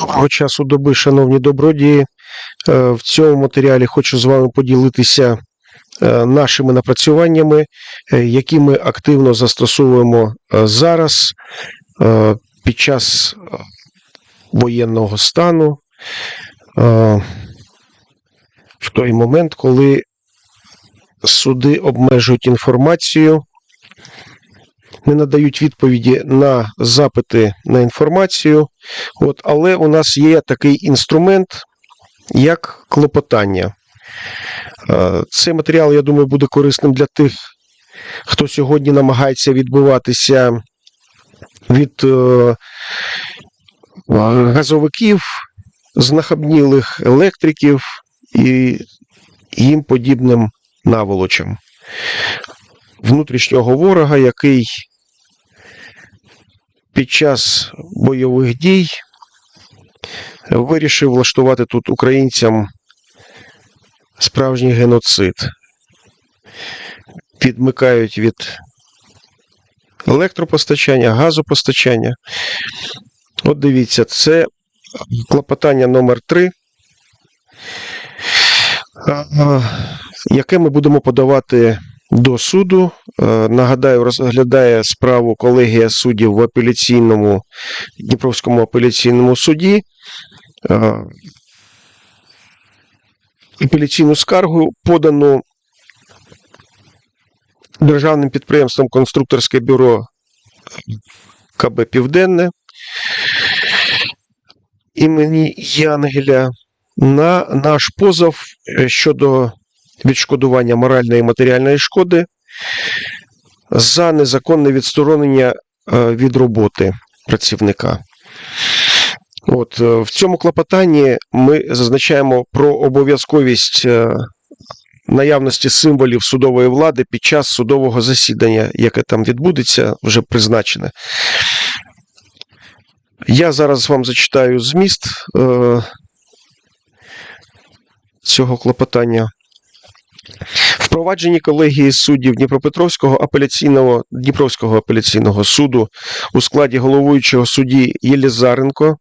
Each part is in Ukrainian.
Доброго часу доби, шановні добродії. Е, В цьому матеріалі хочу з вами поділитися е, нашими напрацюваннями, е, які ми активно застосовуємо зараз під час воєнного стану, в той момент, коли суди обмежують інформацію, не надають відповіді на запити на інформацію. От, але у нас є такий інструмент, як клопотання. Е, Цей матеріал, я думаю, буде корисним для тих, хто сьогодні намагається відбуватися від е, газовиків, знахабнілих електриків і їм подібним наволочам. Внутрішнього ворога, який під час бойових дій вирішив влаштувати тут українцям справжній геноцид. Відмикають від електропостачання, газопостачання. От дивіться, це клопотання номер 3 яке ми будемо подавати до суду. Е, Нагадаю, розглядає справу колегія суддів в апеляційному Дніпровському апеляційному суді. Е, Апеляційну скаргу подану державним підприємством Конструкторське бюро КБ Південне імені Янгеля на наш позов е, щодо відшкодування моральної і матеріальної шкоди за незаконне відсторонення е, від роботи працівника. От, е, в цьому клопотанні ми зазначаємо про обов'язковість е, наявності символів судової влади під час судового засідання, яке там відбудеться, вже призначене. Я зараз вам зачитаю зміст цього клопотання. Впровадженні колегії суддів Дніпропетровського апеляційного Дніпровського апеляційного суду у складі головуючого судді Єлізаренко,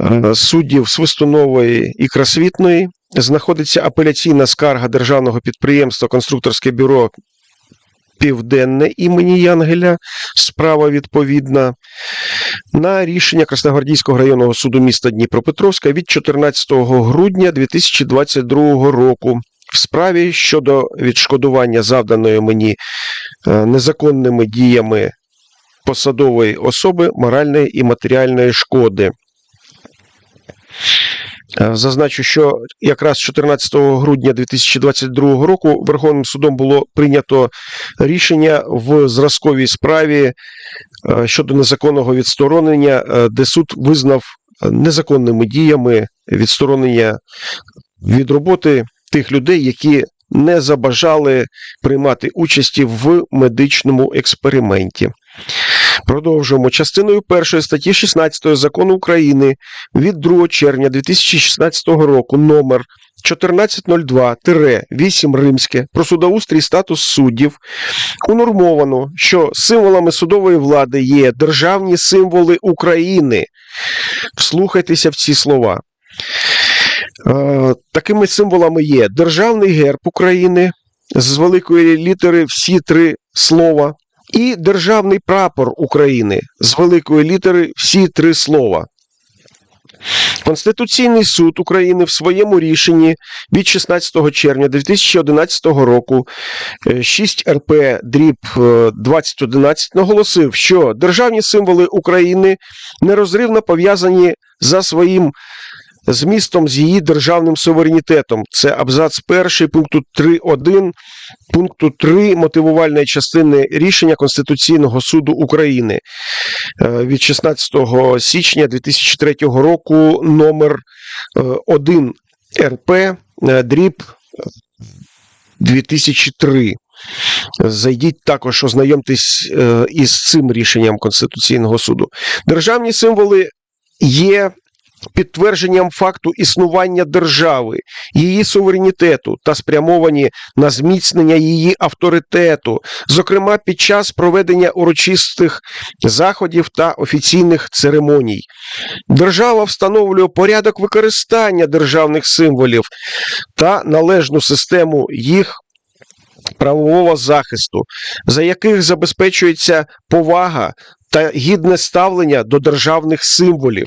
е, суддів Свистунової і Красвітної знаходиться апеляційна скарга державного підприємства Конструкторське бюро Південне імені Янгеля, справа відповідна на рішення Красногвардійського районного суду міста Дніпропетровська від 14 грудня 2022 року справі щодо відшкодування завданої мені е, незаконними діями посадової особи моральної і матеріальної шкоди. Е, Зазначу, що якраз 14 грудня 2022 року Верховним судом було прийнято рішення в зразковій справі е, щодо незаконного відсторонення, де суд визнав незаконними діями відсторонення від роботи тих людей, які не забажали приймати участі в медичному експерименті. Продовжуємо частиною першої статті 16 закону України від 2 червня 2016 року номер 1402-8 римське про судоустрій статус суддів унормовано, що символами судової влади є державні символи України. Вслухайтеся в ці слова. Е, Такими символами є Державний герб України з великої літери всі три слова, і Державний прапор України з великої літери всі три слова. Конституційний суд України в своєму рішенні від 16 червня 2011 року е, 6 РП дріб е, 2011 наголосив, що державні символи України нерозривно пов'язані за своїм змістом з її державним суверенітетом. Це абзац перший пункту 3.1 пункту 3 мотивувальної частини рішення Конституційного суду України е, від 16 січня 2003 року номер е, 1 РП е, дріб 2003. Зайдіть також, ознайомтесь е, із цим рішенням Конституційного суду. Державні символи є підтвердженням факту існування держави, її суверенітету та спрямовані на зміцнення її авторитету, зокрема під час проведення урочистих заходів та офіційних церемоній. Держава встановлює порядок використання державних символів та належну систему їх правового захисту, за яких забезпечується повага та гідне ставлення до державних символів.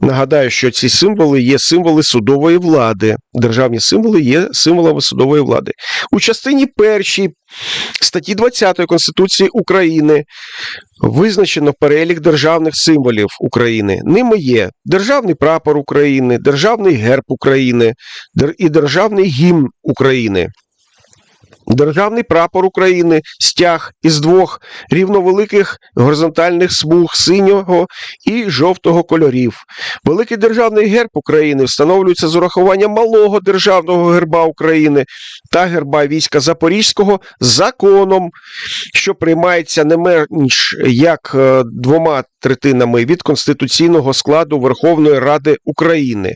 Нагадаю, що ці символи є символи судової влади. Державні символи є символами судової влади. У частині першій статті 20 Конституції України визначено перелік державних символів України. Ними є державний прапор України, державний герб України і державний гімн України. Державний прапор України стяг із двох рівновеликих горизонтальних смуг синього і жовтого кольорів. Великий державний герб України встановлюється з урахуванням малого державного герба України та герба війська Запорізького законом, що приймається не менш як е, двома третинами від конституційного складу Верховної Ради України.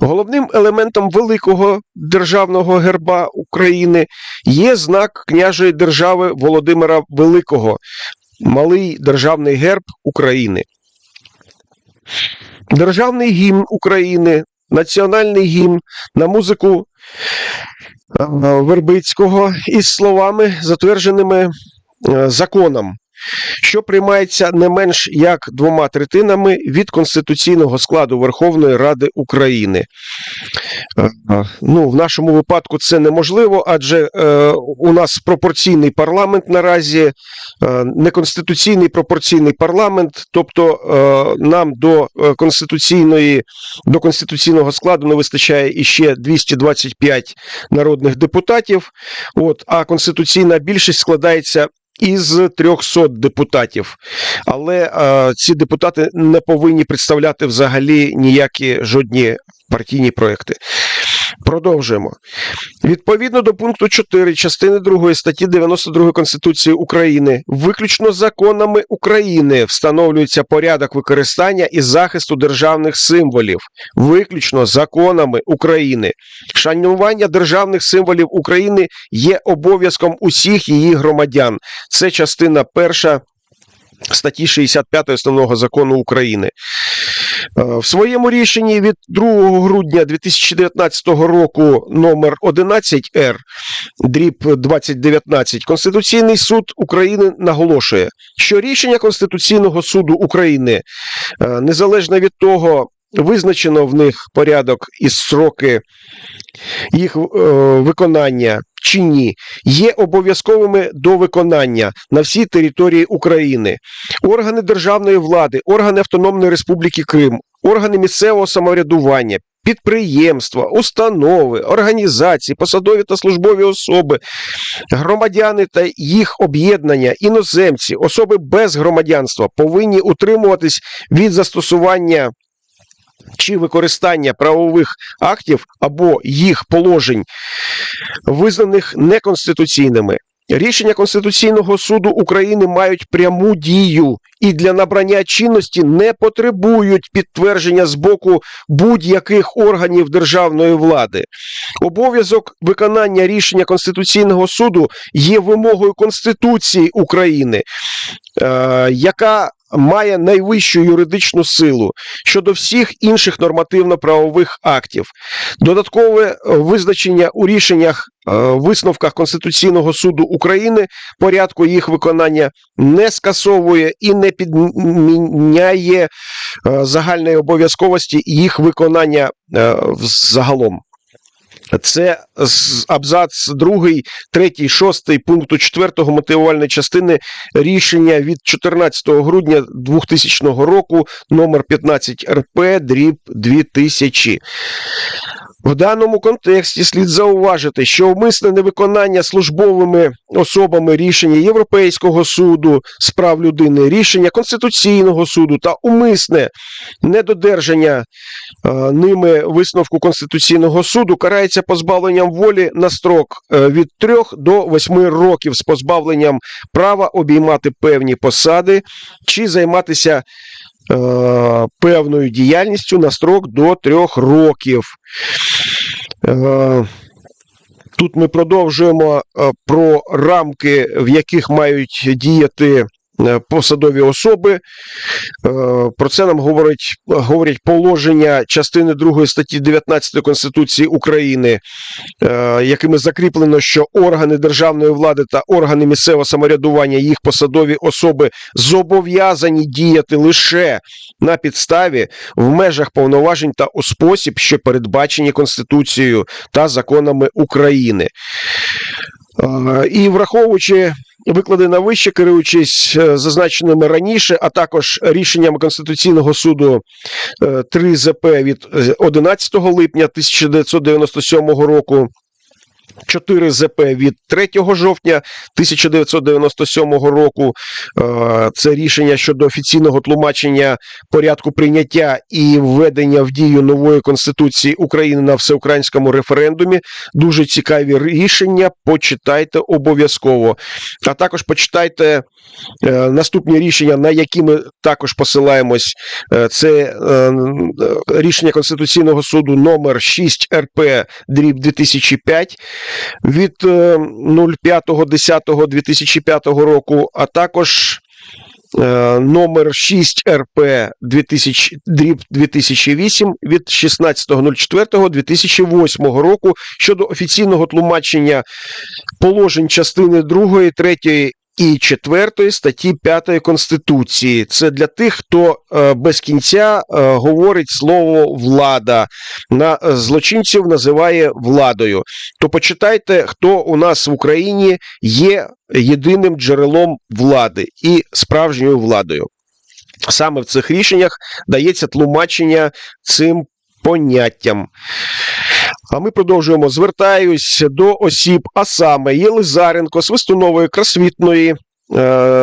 Головним елементом великого державного герба України є знак княжої держави Володимира Великого, малий державний герб України. Державний гімн України, національний гімн на музику е, Вербицького із словами, затвердженими е, законом, що приймається не менш як двома третинами від конституційного складу Верховної Ради України. Е, е, Ну, в нашому випадку це неможливо, адже е, у нас пропорційний парламент наразі, е, неконституційний пропорційний парламент, тобто е, нам до е, конституційної до конституційного складу не вистачає іще 225 народних депутатів. От, а конституційна більшість складається із 300 депутатів. Але е, ці депутати не повинні представляти взагалі ніякі жодні партійні проекти. Продовжуємо. Відповідно до пункту 4 частини 2 статті 92 Конституції України, виключно законами України встановлюється порядок використання і захисту державних символів, виключно законами України. Шанування державних символів України є обов'язком усіх її громадян. Це частина перша статті 65 Основного закону України. Е, В своєму рішенні від 2 грудня 2019 року номер 11Р дріб 2019 Конституційний суд України наголошує, що рішення Конституційного суду України е, незалежно від того, визначено в них порядок і строки їх е, виконання чи ні, є обов'язковими до виконання на всій території України. Органи державної влади, органи Автономної Республіки Крим, органи місцевого самоврядування. Підприємства, установи, організації, посадові та службові особи, громадяни та їх об'єднання, іноземці, особи без громадянства повинні утримуватись від застосування чи використання правових актів або їх положень, визнаних неконституційними. Рішення Конституційного суду України мають пряму дію і для набрання чинності не потребують підтвердження з боку будь-яких органів державної влади. Обов'язок виконання рішення Конституційного суду є вимогою Конституції України, е, яка має найвищу юридичну силу щодо всіх інших нормативно-правових актів. Додаткове визначення у рішеннях е, висновках Конституційного суду України порядку їх виконання не скасовує і не підміняє е, загальної обов'язковості їх виконання е, загалом. Це абзац 2, 3, 6 пункту 4 мотивувальної частини рішення від 14 грудня 2000 року номер 15 РП дріб 2000. В даному контексті слід зауважити, що умисне невиконання службовими особами рішення Європейського суду з прав людини, рішення Конституційного суду та умисне недодержання е, ними висновку Конституційного суду карається позбавленням волі на строк е, від 3 до 8 років з позбавленням права обіймати певні посади чи займатися певною діяльністю на строк до трьох років. Е, Тут ми продовжуємо е, про рамки, в яких мають діяти е, посадові особи. Е, Про це нам говорить, говорять положення частини 2 статті 19 Конституції України, е, якими закріплено, що органи державної влади та органи місцевого самоврядування, їх посадові особи зобов'язані діяти лише на підставі в межах повноважень та у спосіб, що передбачені Конституцією та законами України. Е, І враховуючи викладене вище, керуючись е, зазначеними раніше, а також рішенням Конституційного суду е, 3 ЗП від е, 11 липня 1997 року. 4 ЗП від 3 жовтня 1997 року. Е, Це рішення щодо офіційного тлумачення порядку прийняття і введення в дію нової конституції України на всеукраїнському референдумі. Дуже цікаві рішення. Почитайте обов'язково. А також почитайте е, наступні рішення, на які ми також посилаємось. Е, Це рішення Конституційного суду номер 6 РП дріб 2005 від е, 05.10.2005 року, а також е, номер 6 РП 2000, дріб 2008 від 16.04.2008 року щодо офіційного тлумачення положень частини 2, 3 і 4 статті 5 Конституції. Це для тих, хто е, без кінця е, говорить слово влада, на е, злочинців називає владою. То почитайте, хто у нас в Україні є єдиним джерелом влади і справжньою владою. Саме в цих рішеннях дається тлумачення цим поняттям. А ми продовжуємо. Звертаюсь до осіб, а саме Єлизаренко, Свистунової, Красвітної, е,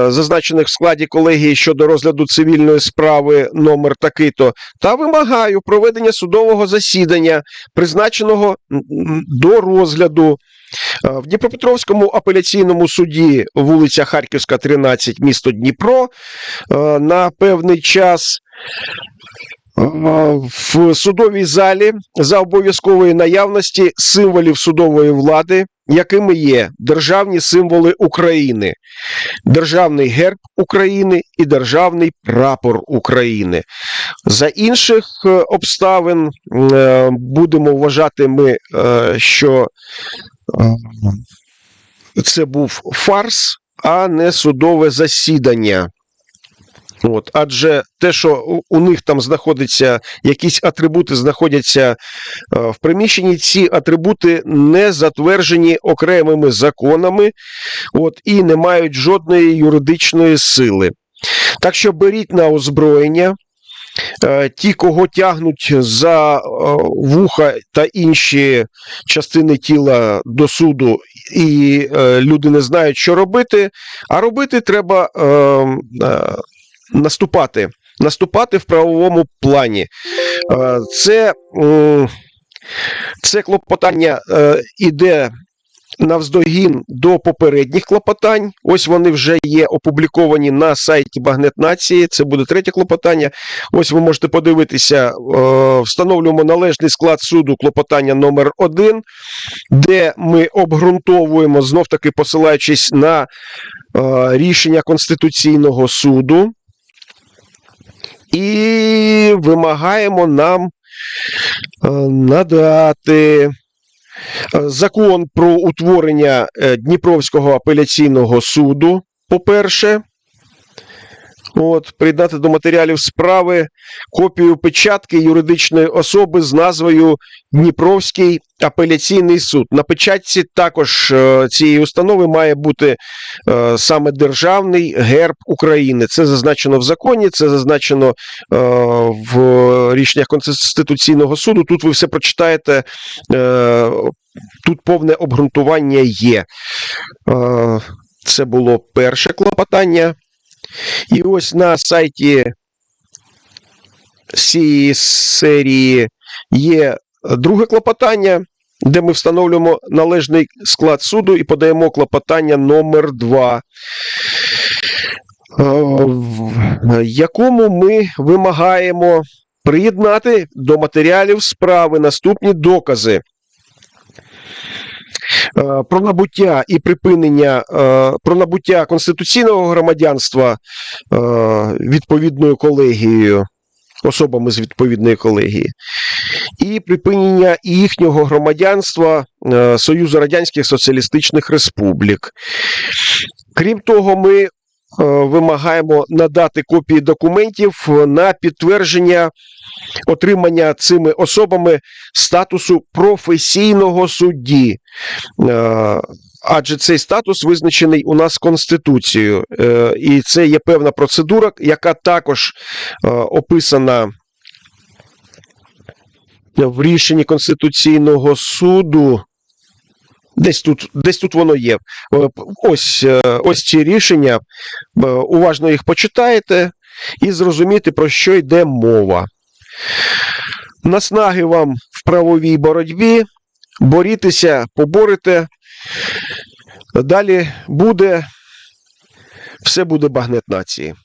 зазначених в складі колегії щодо розгляду цивільної справи номер такий-то, та вимагаю проведення судового засідання, призначеного до розгляду. Е, В Дніпропетровському апеляційному суді вулиця Харківська, 13, місто Дніпро е, на певний час. Е, В судовій залі за обов'язкової наявності символів судової влади, якими є державні символи України, державний герб України і державний прапор України. За інших е, обставин е, будемо вважати ми, що це був фарс, а не судове засідання. От, адже те, що у- них там знаходяться якісь атрибути, знаходяться е, в приміщенні, ці атрибути не затверджені окремими законами, от, і не мають жодної юридичної сили. Так що беріть на озброєння. Е, Ті, кого тягнуть за е, вуха та інші частини тіла до суду, і люди не знають, що робити. А робити треба е, е, наступати. Наступати в правовому плані. Е, Це, це клопотання е, іде навздогін до попередніх клопотань. Ось вони вже є опубліковані на сайті Багнет Нації. Це буде третє клопотання. Ось ви можете подивитися. е, Встановлюємо належний склад суду клопотання номер 1 де ми обґрунтовуємо знов таки посилаючись на рішення Конституційного суду і вимагаємо нам е, надати е, закон про утворення е, Дніпровського апеляційного суду, по-перше. От, приєднати до матеріалів справи копію печатки юридичної особи з назвою Дніпровський апеляційний суд. На печатці також е, цієї установи має бути е, саме державний герб України. Це зазначено в законі, це зазначено е, в рішеннях Конституційного суду. Тут ви все прочитаєте. Тут повне обґрунтування є. Це було перше клопотання. І ось на сайті цієї серії є друге клопотання, де ми встановлюємо належний склад суду і подаємо клопотання номер 2 в якому ми вимагаємо приєднати до матеріалів справи наступні докази. Е, Про набуття і припинення е, про набуття конституційного громадянства е, відповідною колегією, особами з відповідної колегії, і припинення їхнього громадянства Союзу Радянських Соціалістичних Республік. Крім того, ми вимагаємо надати копії документів на підтвердження отримання цими особами статусу професійного судді. Е, Адже цей статус визначений у нас Конституцією, Е, і це є певна процедура, яка також е, описана в рішенні Конституційного суду. Десь тут, десь тут воно є. Е, Ось, е, ось ці рішення. Е, Уважно їх почитаєте і зрозуміти, про що йде мова. Наснаги вам в правовій боротьбі. Борітеся, поборете. Далі буде. Все буде багнет нації.